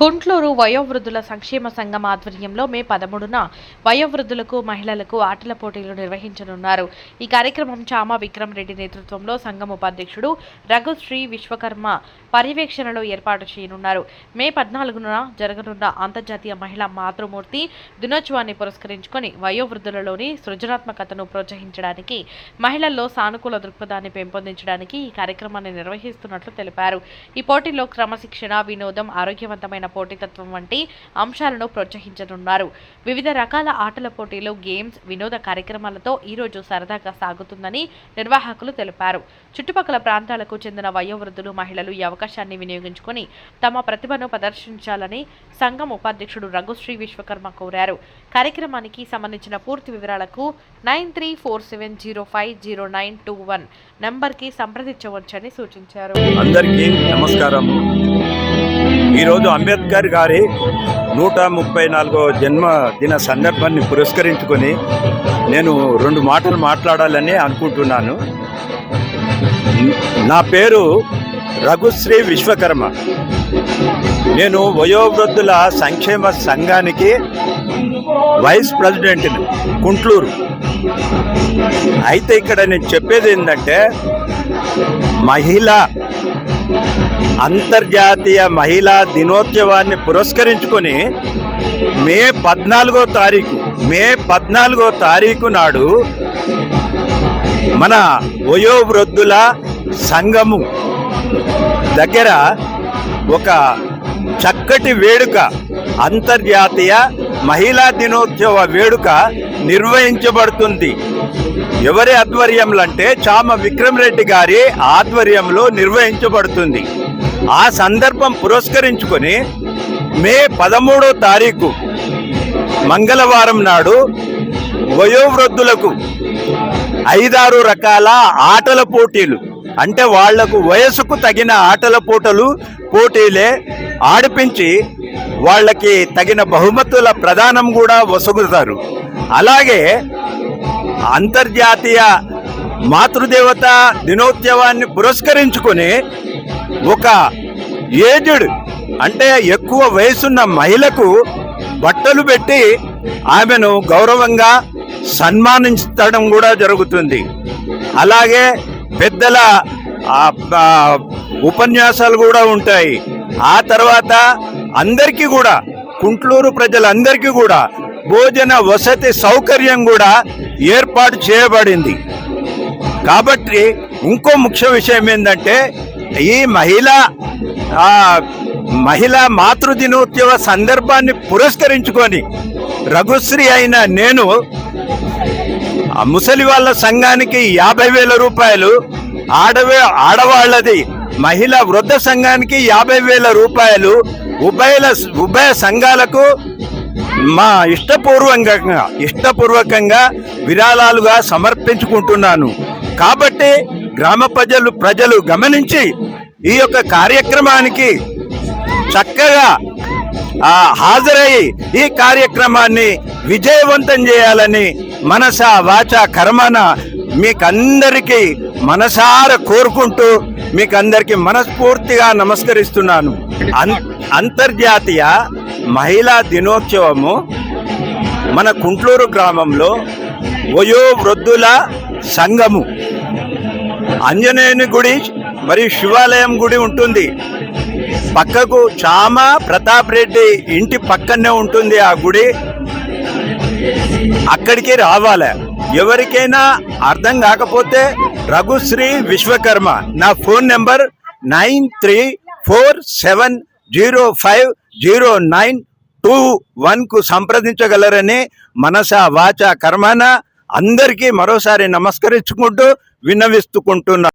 కుంట్లూరు వయోవృద్ధుల సంక్షేమ సంఘం ఆధ్వర్యంలో మే పదమూడున వయోవృద్ధులకు మహిళలకు ఆటల పోటీలు నిర్వహించనున్నారు. ఈ కార్యక్రమం చామా విక్రమ్ రెడ్డి నేతృత్వంలో సంఘం ఉపాధ్యక్షుడు రఘుశ్రీ విశ్వకర్మ పర్యవేక్షణలో ఏర్పాటు చేయనున్నారు. మే పద్నాలుగున జరగనున్న అంతర్జాతీయ మహిళా మాతృమూర్తి దినోత్సవాన్ని పురస్కరించుకొని వయోవృద్ధులలోని సృజనాత్మకతను ప్రోత్సహించడానికి మహిళల్లో సానుకూల దృక్పథాన్ని పెంపొందించడానికి ఈ కార్యక్రమాన్ని నిర్వహిస్తున్నట్లు తెలిపారు. ఈ పోటీలో క్రమశిక్షణ వినోదం ఆరోగ్యవంతమైన పోటీతత్వం వంటి అంశాలను ప్రోత్సహించనున్నారు. వివిధ రకాల ఆటల పోటీలు గేమ్స్ వినోద కార్యక్రమాలతో ఈ రోజు సరదాగా సాగుతుందని నిర్వాహకులు తెలిపారు. చుట్టుపక్కల ప్రాంతాలకు చెందిన వయోవృద్ధులు మహిళలు ఈ అవకాశాన్ని వినియోగించుకొని తమ ప్రతిభను ప్రదర్శించాలని సంఘం ఉపాధ్యక్షుడు రఘుశ్రీ విశ్వకర్మ కోరారు. కార్యక్రమానికి సంబంధించిన పూర్తి వివరాలకు nine three four seven zero five zero nine two one నంబర్కి సంప్రదించవచ్చని సూచించారు. అందరికీ నమస్కారం. ఈరోజు అంబేద్కర్ గారి నూట ముప్పై నాలుగో జన్మదిన సందర్భాన్ని పురస్కరించుకొని నేను రెండు మాటలు మాట్లాడాలని అనుకుంటున్నాను. నా పేరు రఘుశ్రీ విశ్వకర్మ. నేను వయోవృద్ధుల సంక్షేమ సంఘానికి వైస్ ప్రెసిడెంట్ని కుంట్లూరు. అయితే ఇక్కడ నేను చెప్పేది ఏంటంటే మహిళ అంతర్జాతీయ మహిళా దినోత్సవాన్ని పురస్కరించుకొని మే పద్నాలుగో తారీఖు మే పద్నాలుగో తారీఖు నాడు మన వయోవృద్ధుల సంఘము దగ్గర ఒక చక్కటి వేడుక అంతర్జాతీయ మహిళా దినోత్సవ వేడుక నిర్వహించబడుతుంది. ఎవరి ఆధ్వర్యంలో అంటే చామ విక్రమ్ రెడ్డి గారి ఆధ్వర్యంలో నిర్వహించబడుతుంది. ఆ సందర్భం పురస్కరించుకొని మే పదమూడో తారీఖు మంగళవారం నాడు వయోవృద్ధులకు ఐదారు రకాల ఆటల పోటీలు. అంటే వాళ్ళకు వయసుకు తగిన ఆటల పోటలు పోటీలే ఆడిపించి వాళ్ళకి తగిన బహుమతుల ప్రదానం కూడా వసగుతారు అలాగే అంతర్జాతీయ మాతృదేవత దినోత్సవాన్ని పురస్కరించుకొని ఒక ఏజ్డ్ అంటే ఎక్కువ వయసున్న మహిళకు బట్టలు పెట్టి ఆమెను గౌరవంగా సన్మానించడం కూడా జరుగుతుంది. అలాగే పెద్దల ఉపన్యాసాలు కూడా ఉంటాయి. ఆ తర్వాత అందరికీ కూడా కుంట్లూరు ప్రజలందరికీ కూడా భోజన వసతి సౌకర్యం కూడా ఏర్పాటు చేయబడింది. కాబట్టి ఇంకో ముఖ్య విషయం ఏంటంటే ఈ మహిళా మహిళా మాతృ దినోత్సవ సందర్భాన్ని పురస్కరించుకొని రఘుశ్రీ అయిన నేను ముసలి వాళ్ళ సంఘానికి యాభై వేల రూపాయలు ఆడవే ఆడవాళ్ళది మహిళా వృద్ధ సంఘానికి యాభై వేల రూపాయలు ఉభయల ఉభయ సంఘాలకు మా ఇష్టపూర్వకంగా ఇష్టపూర్వకంగా విరాళాలుగా సమర్పించుకుంటున్నాను. కాబట్టి గ్రామ ప్రజలు ప్రజలు గమనించి ఈ యొక్క కార్యక్రమానికి చక్కగా హాజరయ్యి హాజరై ఈ కార్యక్రమాన్ని విజయవంతం చేయాలని మనస వాచ కర్మన మీకందరికీ మనసార కోరుకుంటూ మీకందరికీ మనస్ఫూర్తిగా నమస్కరిస్తున్నాను. అంతర్జాతీయ మహిళా దినోత్సవము మన కుంట్లూరు గ్రామంలో వయో వృద్ధుల సంఘము. ఆంజనేయుని గుడి మరియు శివాలయం గుడి ఉంటుంది. పక్కకు చామ ప్రతాప్ రెడ్డి ఇంటి పక్కనే ఉంటుంది ఆ గుడి. అక్కడికి రావాలి. ఎవరికైనా అర్థం కాకపోతే రఘుశ్రీ విశ్వకర్మ. నా phone number nine three four seven zero five zero nine two వన్కు సంప్రదించగలరని మనస వాచ కర్మన అందరికీ మరోసారి నమస్కరించుకుంటూ విన్నవిస్తుకుంటున్నా